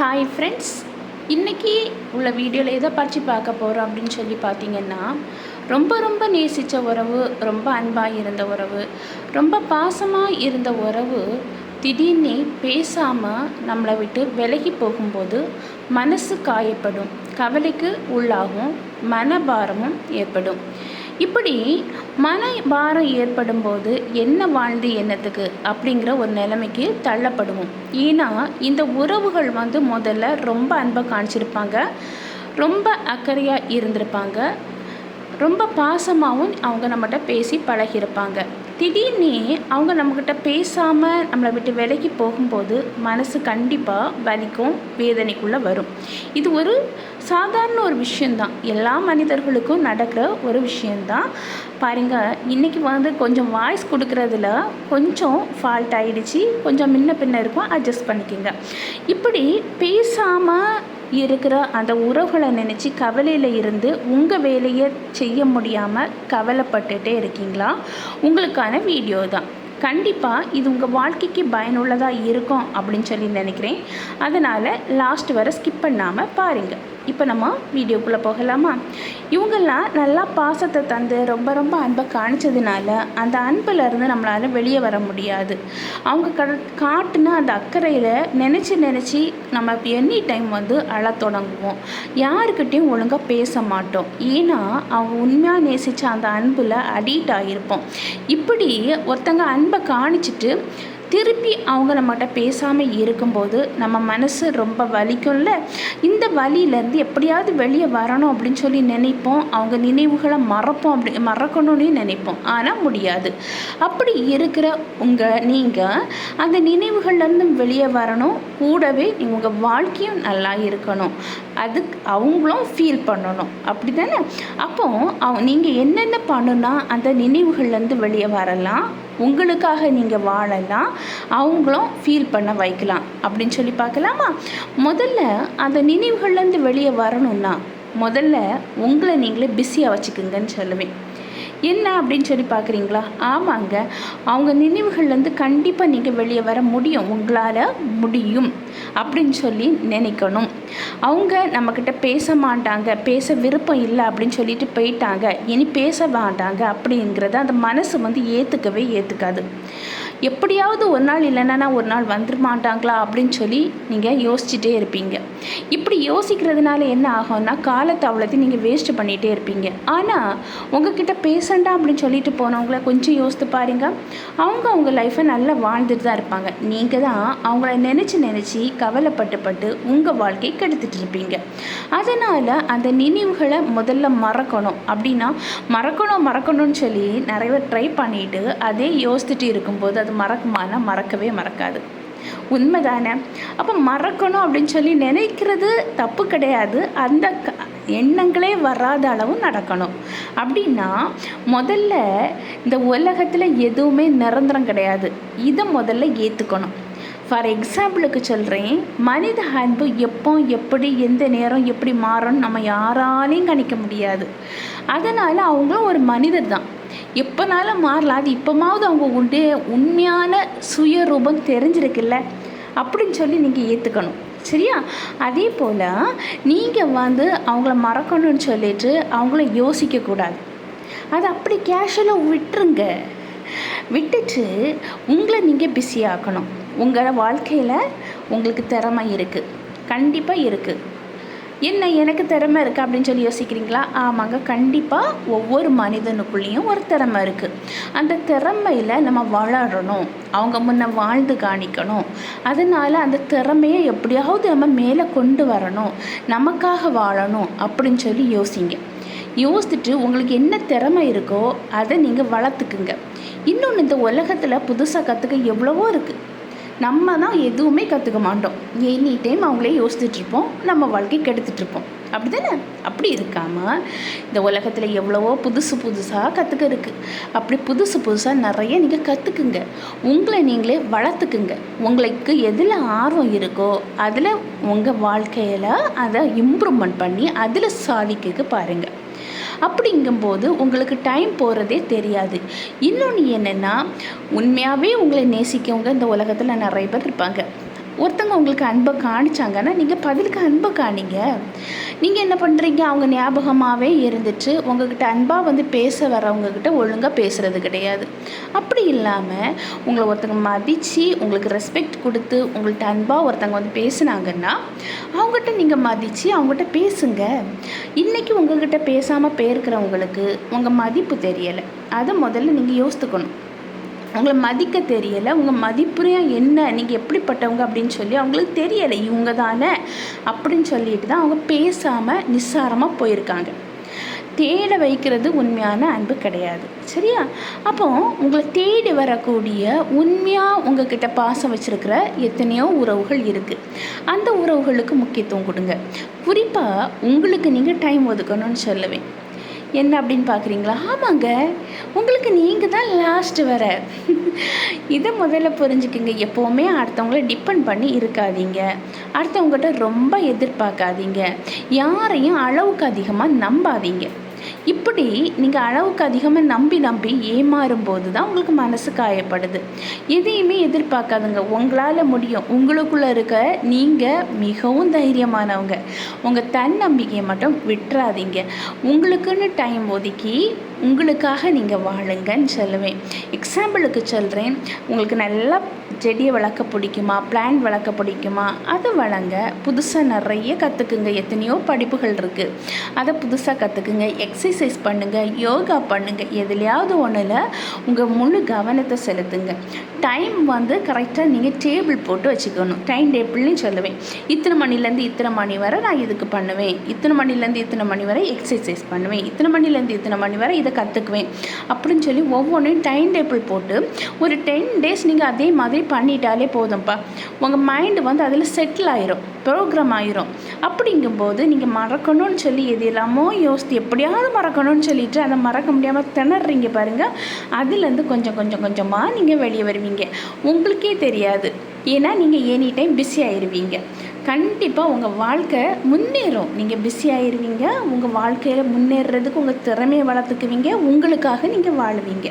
Hi friends இன்றைக்கி உள்ள வீடியோவில் எதை பறித்து பார்க்க போகிறோம் அப்படின்னு சொல்லி பார்த்தீங்கன்னா ரொம்ப ரொம்ப நேசித்த உறவு ரொம்ப அன்பாக இருந்த உறவு ரொம்ப பாசமாக இருந்த உறவு திடீர்னு பேசாமல் நம்மளை விட்டு விலகி போகும்போது மனசு காயப்படும் கவலைக்கு உள்ளாகும் மனபாரமும் ஏற்படும். இப்படி மன பாரம் ஏற்படும் போது என்ன வாழ்ந்து என்னத்துக்கு அப்படிங்கிற ஒரு நிலைமைக்கு தள்ளப்படுவோம். ஏன்னா இந்த உறவுகள் வந்து முதல்ல ரொம்ப அன்பை காணிச்சிருப்பாங்க. ரொம்ப அக்கறையாக இருந்திருப்பாங்க. ரொம்ப பாசமாகவும் அவங்க நம்மகிட்ட பேசி பழகியிருப்பாங்க. திடீர்னு அவங்க நம்மக்கிட்ட பேசாமல் நம்மளை விட்டு விலைக்கு போகும்போது மனசு கண்டிப்பாக வலிக்கும் வேதனைக்குள்ளே வரும். இது ஒரு சாதாரண ஒரு விஷயந்தான் எல்லா மனிதர்களுக்கும் நடக்கிற ஒரு விஷயந்தான் பாருங்கள் இன்றைக்கி வந்து கொஞ்சம் வாய்ஸ் கொடுக்குறதுல கொஞ்சம் ஃபால்ட் ஆகிடுச்சு கொஞ்சம் முன்ன பின்ன இருக்கும். அட்ஜஸ்ட் பண்ணிக்கோங்க. இப்படி பேசாமல் இருக்கிற அந்த உறவுகளை நினச்சி கவலையில் இருந்து உங்கள் வேலையை செய்ய முடியாமல் கவலைப்பட்டுட்டே இருக்கீங்களா? உங்களுக்கான வீடியோ தான். கண்டிப்பாக இது உங்கள் வாழ்க்கைக்கு பயனுள்ளதாக இருக்கும் அப்படின்னு சொல்லி நினைக்கிறேன். அதனால் லாஸ்ட் வரை ஸ்கிப் பண்ணாமல் பாருங்கள் இப்போ நம்ம வீடியோக்குள்ளே போகலாமா? இவங்கெல்லாம் நல்லா பாசத்தை தந்து ரொம்ப ரொம்ப அன்பை காணிச்சதுனால அந்த அன்பிலேருந்து நம்மளால் வெளியே வர முடியாது. அவங்க க காட்டுன அந்த அக்கறையில் நினச்சி நினச்சி நம்ம எனி டைம் வந்து அழ தொடங்குவோம். யாருக்கிட்டேயும் ஒழுங்காக பேச மாட்டோம். ஏன்னா அவங்க உண்மையாக நேசித்த அந்த அன்பில் அடிக்ட் ஆகியிருப்போம் இப்படி ஒருத்தங்க அன்பை காணிச்சிட்டு திருப்பி அவங்க நம்மகிட்ட பேசாமல் இருக்கும்போது நம்ம மனசு ரொம்ப வலிக்கும்ல? இந்த வலியிலேருந்து எப்படியாவது வெளியே வரணும் அப்படின்னு சொல்லி நினைப்போம். அவங்க நினைவுகளை மறப்போம் அப்படி மறக்கணும்னு நினைப்போம். ஆனால் முடியாது. அப்படி இருக்கிற உங்கள் நீங்கள் அந்த நினைவுகள்லேருந்து வெளியே வரணும். கூடவே உங்கள் வாழ்க்கையும் நல்லா இருக்கணும். அதுக்கு அவங்களும் ஃபீல் பண்ணணும். அப்படி தானே அப்போ அவ நீங்கள் என்னென்ன பண்ணுனா அந்த நினைவுகள்லேருந்து வெளியே வரலாம்? உங்களுக்காக நீங்கள் வாழலாம். அவங்களும் ஃபீல் பண்ண வைக்கலாம். அப்படின்னு சொல்லி பார்க்கலாமா? முதல்ல அந்த நினைவுகள்லேருந்து வெளியே வரணும்னா முதல்ல உங்களை நீங்களே பிஸியாக வச்சுக்குங்கன்னு சொல்லுவேன். என்ன அப்படின்னு சொல்லி பார்க்குறீங்களா? ஆமாங்க. அவங்க நினைவுகள்லேருந்து கண்டிப்பாக நீங்கள் வெளியே வர முடியும். உங்களால் முடியும் அப்படின்னு சொல்லி நினைக்கணும். அவங்க நம்மக்கிட்ட பேச மாட்டாங்க. பேச விருப்பம் இல்லை அப்படின்னு சொல்லிட்டு போயிட்டாங்க. இனி பேச மாட்டாங்க அப்படிங்கிறத அந்த மனசு வந்து ஏற்றுக்கவே ஏற்றுக்காது எப்படியாவது ஒரு நாள் இல்லைன்னா ஒரு நாள் வந்துட மாட்டாங்களா அப்படின்னு சொல்லி நீங்கள் யோசிச்சுட்டே இருப்பீங்க. இப்படி யோசிக்கிறதுனால என்ன ஆகும்னா காலத்தை அவ்வளோத்தையும் நீங்கள் வேஸ்ட்டு பண்ணிகிட்டே இருப்பீங்க. ஆனால் உங்ககிட்ட பேசண்டா அப்படின்னு சொல்லிட்டு போனவங்கள கொஞ்சம் யோசித்து பாருங்க. அவங்க அவங்க லைஃப்பை நல்லா வாழ்ந்துட்டு தான் இருப்பாங்க. நீங்கள் தான் அவங்கள நினச்சி நினச்சி கவலைப்பட்டு பட்டு உங்கள் வாழ்க்கையை கெடுத்துட்டு இருப்பீங்க. அதனால் அந்த நினைவுகளை முதல்ல மறக்கணும். அப்படின்னா மறக்கணும் மறக்கணும்னு சொல்லி நிறைய பேர் ட்ரை பண்ணிவிட்டு அதே யோசிச்சுட்டு இருக்கும்போது அது மறக்குமானா மறக்கவே மறக்காது. உண்மை தானே அப்போ மறக்கணும் அப்படின்னு சொல்லி நினைக்கிறது தப்பு கிடையாது. அந்த க எண்ணங்களே வராத அளவு நடக்கணும். அப்படின்னா முதல்ல இந்த உலகத்தில் எதுவுமே நிரந்தரம் கிடையாது. இதை முதல்ல ஏற்றுக்கணும் ஃபார் எக்ஸாம்பிளுக்கு சொல்கிறேன் மனித அன்பு எப்போ எப்படி எந்த நேரம் எப்படி மாறும்னு நம்ம யாராலையும் கணிக்க முடியாது. அதனால் அவங்களும் ஒரு மனிதர் தான். எப்போனாலும் மாறலாம் அது இப்போமாவது அவங்க உண்டு. உண்மையான சுயரூபம் தெரிஞ்சிருக்குல்ல? அப்படின்னு சொல்லி நீங்கள் ஏற்றுக்கணும் சரியா? அதே போல் நீங்கள் வந்து அவங்கள மறக்கணும்னு சொல்லிட்டு அவங்கள யோசிக்கக்கூடாது அது அப்படி கேஷுவலாக விட்டுருங்க. விட்டுட்டு உங்களை நீங்கள் பிஸியாக்கணும் உங்கள் வாழ்க்கையில் உங்களுக்கு திறமை இருக்குது கண்டிப்பாக இருக்குது என்ன எனக்கு திறமை இருக்குது அப்படின்னு சொல்லி யோசிக்கிறீங்களா? ஆமாங்க கண்டிப்பாக ஒவ்வொரு மனிதனுக்குள்ளேயும் ஒரு திறமை இருக்குது அந்த திறமையில் நம்ம வளரணும். அவங்க முன்ன வாழ்ந்து காணிக்கணும். அதனால் அந்த திறமையை எப்படியாவது நம்ம மேலே கொண்டு வரணும். நமக்காக வாழணும் அப்படின்னு சொல்லி யோசிங்க. யோசிச்சுட்டு உங்களுக்கு என்ன திறமை இருக்கோ அதை நீங்கள் வளர்த்துக்குங்க. இன்னொன்று இந்த உலகத்தில் புதுசாக கற்றுக்க எவ்வளவோ இருக்குது நம்ம தான் எதுவுமே கற்றுக்க மாட்டோம். எனி டைம் அவங்களே யோசிச்சுட்ருப்போம். நம்ம வாழ்க்கை கெடுத்துட்ருப்போம். அப்படி தானே அப்படி இருக்காமல் இந்த உலகத்தில் எவ்வளவோ புதுசு புதுசாக கற்றுக்க இருக்குது அப்படி புதுசு புதுசாக நிறைய நீங்கள் கற்றுக்குங்க உங்களை நீங்களே வளர்த்துக்குங்க. உங்களுக்கு எதில் ஆர்வம் இருக்கோ அதில் உங்கள் வாழ்க்கையில் அதை இம்ப்ரூவ்மெண்ட் பண்ணி அதில் சாதிக்க பாருங்கள் அப்படிங்கும்போது உங்களுக்கு டைம் போகிறதே தெரியாது. இன்னொன்று என்னென்னா உண்மையாகவே உங்களை நேசிக்கவங்க இந்த உலகத்தில் நிறைய பேர் இருப்பாங்க. ஒருத்தங்க உங்களுக்கு அன்பை காணிச்சாங்கன்னா நீங்கள் பதிலுக்கு அன்பை காணிங்க. நீங்கள் என்ன பண்ணுறீங்க அவங்க ஞாபகமாகவே இருந்துட்டு உங்ககிட்ட அன்பாக வந்து பேச வரவங்கக்கிட்ட ஒழுங்காக பேசுகிறது கிடையாது. அப்படி இல்லாமல் உங்களை ஒருத்தங்க மதித்து உங்களுக்கு ரெஸ்பெக்ட் கொடுத்து உங்கள்கிட்ட அன்பாக ஒருத்தங்க வந்து பேசுனாங்கன்னா அவங்ககிட்ட நீங்கள் மதித்து அவங்ககிட்ட பேசுங்க. இன்றைக்கி உங்ககிட்ட பேசாமல் போயிருக்கிறவங்களுக்கு உங்கள் மதிப்பு தெரியலை. அதை முதல்ல நீங்கள் யோசித்துக்கணும். உங்களை மதிக்க தெரியலை உங்கள் மதிப்புரையும் என்ன நீங்கள் எப்படிப்பட்டவங்க அப்படின்னு சொல்லி அவங்களுக்கு தெரியலை. இவங்க தானே அப்படின்னு சொல்லிட்டு தான் அவங்க பேசாமல் நிஸ்சாரமாக போயிருக்காங்க. தேட வைக்கிறது உண்மையான அன்பு கிடையாது. சரியா? அப்போ உங்களை தேடி வரக்கூடிய உண்மையாக உங்ககிட்ட பாசம் வச்சுருக்கிற எத்தனையோ உறவுகள் இருக்குது அந்த உறவுகளுக்கு முக்கியத்துவம் கொடுங்க. குறிப்பாக உங்களுக்கு நீங்கள் டைம் ஒதுக்கணும்னு சொல்லுவேன். என்ன அப்படின்னு பார்க்குறீங்களா? ஆமாங்க. உங்களுக்கு நீங்கள் தான் லாஸ்ட்டு வர இதை முதல்ல புரிஞ்சுக்குங்க. எப்போவுமே அடுத்தவங்கள டிபெண்ட் பண்ணி இருக்காதீங்க. அடுத்தவங்ககிட்ட ரொம்ப எதிர்பார்க்காதீங்க. யாரையும் அளவுக்கு அதிகமாக நம்பாதீங்க. இப்படி நீங்கள் அளவுக்கு அதிகமாக நம்பி நம்பி ஏமாறும் போது தான் உங்களுக்கு மனசு காயப்படுது. எதையுமே எதிர்பார்க்காதுங்க. உங்களால் முடியும். உங்களுக்குள்ளே இருக்க நீங்கள் மிகவும் தைரியமானவங்க. உங்கள் தன்னம்பிக்கையை மட்டும் விட்டுறாதீங்க. உங்களுக்குன்னு டைம் ஒதுக்கி உங்களுக்காக நீங்கள் வாழுங்கன்னு சொல்லுவேன். எக்ஸாம்பிளுக்கு சொல்கிறேன் உங்களுக்கு நல்லா செடியை வளர்க்க பிடிக்குமா? பிளான்ட் வளர்க்க பிடிக்குமா? அதை வளங்க புதுசாக நிறைய கற்றுக்குங்க எத்தனையோ படிப்புகள் இருக்குது அதை புதுசாக கற்றுக்குங்க எக்ஸசைஸ் பண்ணுங்கள் யோகா பண்ணுங்கள் எதுலையாவது ஒன்றில் உங்கள் முழு கவனத்தை செலுத்துங்க. டைம் வந்து கரெக்டாக நீங்கள் டேபிள் போட்டு வச்சுக்கணும். டைம் டேபிள்னு சொல்லுவேன். இத்தனை மணிலேருந்து இத்தனை மணி வரை நான் இதுக்கு பண்ணுவேன். இத்தனை மணிலேருந்து இத்தனை மணி வரை எக்ஸசைஸ் பண்ணுவேன். இத்தனை மணிலேருந்து இத்தனை மணி வரை இதை கற்றுக்குவேன் அப்படின்னு சொல்லி ஒவ்வொன்றையும் டைம் டேபிள் போட்டு ஒரு டென் டேஸ் நீங்கள் அதே மாதிரி பண்ணிட்டாலே போதும்ப்பா உங்கள் மைண்டு வந்து அதில் செட்டில் ஆயிரும் ப்ரோக்ராம் ஆயிரும். அப்படிங்கும்போது நீங்கள் மறக்கணும்னு சொல்லி எது எல்லாமோ யோசித்து எப்படியாவது மறக்கணும்னு சொல்லிட்டு அதை மறக்க முடியாமல் திணறீங்க பாருங்கள் அதுலேருந்து கொஞ்சம் கொஞ்சம் கொஞ்சமாக நீங்கள் வெளியே வருவீங்க. உங்களுக்கே தெரியாது. ஏன்னா நீங்கள் எனி டைம் பிஸி ஆயிடுவீங்க கண்டிப்பாக உங்கள் வாழ்க்கை முன்னேறும். நீங்கள் பிஸி ஆயிடுவீங்க உங்கள் வாழ்க்கையில் முன்னேறுறதுக்கு உங்கள் திறமையை வளர்த்துக்குவீங்க. உங்களுக்காக நீங்கள் வாழுவீங்க.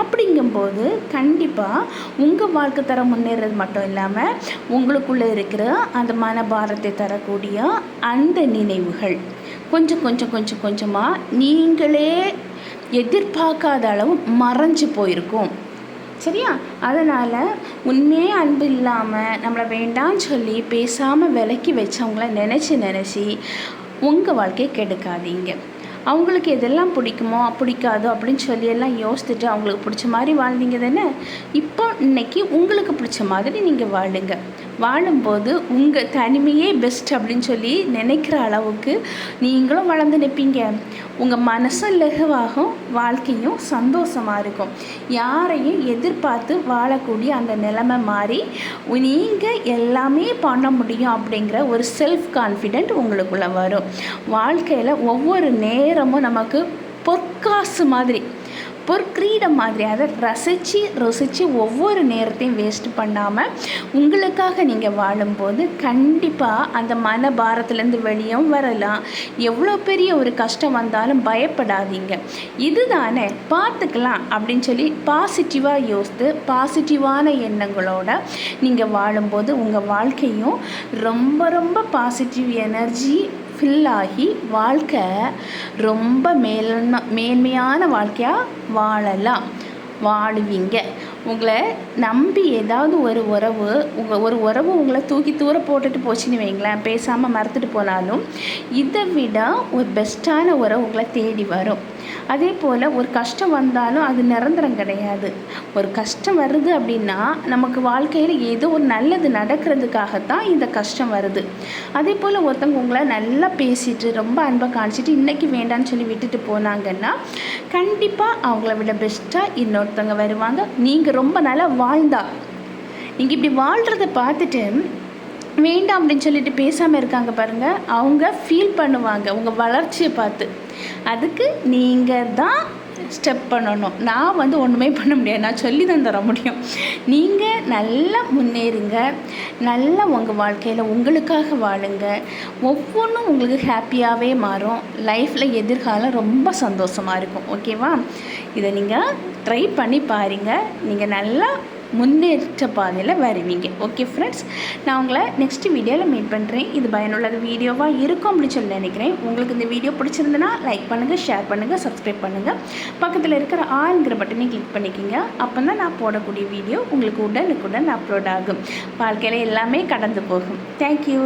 அப்படிங்கும்போது கண்டிப்பாக உங்கள் வாழ்க்கை தரம் முன்னேறது மட்டும் இல்லாமல் உங்களுக்குள்ளே இருக்கிற அந்த மனபாரத்தை தரக்கூடிய அந்த நினைவுகள் கொஞ்சம் கொஞ்சம் கொஞ்சம் கொஞ்சமாக நீங்களே எதிர்பார்க்காத அளவு மறைஞ்சு போயிருக்கும். சரியா? அதனால் உண்மையே அன்பு இல்லாமல் நம்மளை வேண்டான்னு சொல்லி பேசாமல் விலக்கி வச்சவங்கள நினச்சி நினச்சி உங்கள் வாழ்க்கையை கெடுக்காதீங்க. அவங்களுக்கு எதெல்லாம் பிடிக்குமோ பிடிக்காதோ அப்படின்னு சொல்லி எல்லாம் யோசித்துட்டு அவங்களுக்கு பிடிச்ச மாதிரி வாழ்ந்தீங்க தானே? இப்போ இன்னைக்கு உங்களுக்கு பிடிச்ச மாதிரி நீங்கள் வாழுங்க. வாழும்போது உங்கள் தனிமையே பெஸ்ட் அப்படின்னு சொல்லி நினைக்கிற அளவுக்கு நீங்களும் வளர்ந்து நிற்பீங்க உங்கள் மனசும் லெகுவாகும் வாழ்க்கையும் சந்தோஷமாக இருக்கும். யாரையும் எதிர்பார்த்து வாழக்கூடிய அந்த நிலைமை மாறி நீங்கள் எல்லாமே பண்ண முடியும் அப்படிங்கிற ஒரு செல்ஃப் கான்ஃபிடென்ட் உங்களுக்குள்ளே வரும். வாழ்க்கையில் ஒவ்வொரு நேரமும் நமக்கு பொற்காசு மாதிரி பொற்கிரீடம் மாதிரி அதை ரசித்து ருசித்து ஒவ்வொரு நேரத்தையும் வேஸ்ட் பண்ணாமல் உங்களுக்காக நீங்கள் வாழும்போது கண்டிப்பாக அந்த மன பாரத்துலேருந்து வெளியும் வரலாம். எவ்வளோ பெரிய ஒரு கஷ்டம் வந்தாலும் பயப்படாதீங்க. இதுதானே பார்த்துக்கலாம் அப்படின்னு சொல்லி பாசிட்டிவாக யோசித்து பாசிட்டிவான எண்ணங்களோட நீங்கள் வாழும்போது உங்கள் வாழ்க்கையும் ரொம்ப ரொம்ப பாசிட்டிவ் எனர்ஜி ஃபில் ஆகி வாழ்க்கை ரொம்ப மேலான மேன்மையான வாழ்க்கையாக வாழலாம். வாழுவீங்க. உங்களை நம்பி ஏதாவது ஒரு உறவு உங்கள் ஒரு உறவு உங்களை தூக்கி தூர போட்டுட்டு போச்சுன்னு வைங்களேன் பேசாமல் மறந்துட்டு போனாலும் இதை விட ஒரு பெஸ்ட்டான உறவு உங்களை தேடி வரும். அதே போல் ஒரு கஷ்டம் வந்தாலும் அது நிரந்தரம் கிடையாது. ஒரு கஷ்டம் வருது அப்படின்னா நமக்கு வாழ்க்கையில் ஏதோ ஒரு நல்லது நடக்கிறதுக்காகத்தான் இந்த கஷ்டம் வருது. அதே போல் ஒருத்தவங்க உங்களை நல்லா பேசிட்டு ரொம்ப அன்பை காணிச்சிட்டு இன்றைக்கி வேண்டான்னு சொல்லி விட்டுட்டு போனாங்கன்னா கண்டிப்பாக அவங்கள விட பெஸ்ட்டாக இன்னொருத்தவங்க வருவாங்க. நீங்கள் ரொம்ப நல்லா வாழ்ந்தா. நீங்கள் இப்படி வாழ்கிறத பார்த்துட்டு வேண்டாம் அப்படின்னு சொல்லிட்டு பேசாமல் இருக்காங்க பாருங்கள் அவங்க ஃபீல் பண்ணுவாங்க. உங்கள் வளர்ச்சியை பார்த்து. அதுக்கு நீங்கள் தான் ஸ்டெப் பண்ணணும். நான் வந்து ஒன்றுமே பண்ண முடியாது. நான் சொல்லி தான் தர முடியும். நீங்கள் நல்லா முன்னேறுங்க. நல்லா உங்கள் வாழ்க்கையில் உங்களுக்காக வாழுங்க. ஒவ்வொன்றும் உங்களுக்கு ஹாப்பியாகவே மாறும். லைஃப்பில் எதிர்காலம் ரொம்ப சந்தோஷமாக இருக்கும். ஓகேவா இதை நீங்கள் ட்ரை பண்ணி பாருங்கள் நீங்கள் நல்லா முன்னேற்ற பாதையில் வருவீங்க. ஓகே ஃப்ரெண்ட்ஸ் நான் உங்களை நெக்ஸ்ட் வீடியோவில் மீட் பண்ணுறேன் இது பயனுள்ள வீடியோவாக இருக்கும் அப்படின்னு சொல்லி நினைக்கிறேன். உங்களுக்கு இந்த வீடியோ பிடிச்சிருந்தனா லைக் பண்ணுங்கள் ஷேர் பண்ணுங்கள் சப்ஸ்கிரைப் பண்ணுங்கள் பக்கத்தில் இருக்கிற ஆளுங்கிற பட்டனை கிளிக் பண்ணிக்கிங்க. அப்போ தான் நான் போடக்கூடிய வீடியோ உங்களுக்கு உடனுக்குடன் அப்லோட் ஆகும். வாழ்க்கையில் எல்லாமே கடந்து போகும். தேங்க்யூ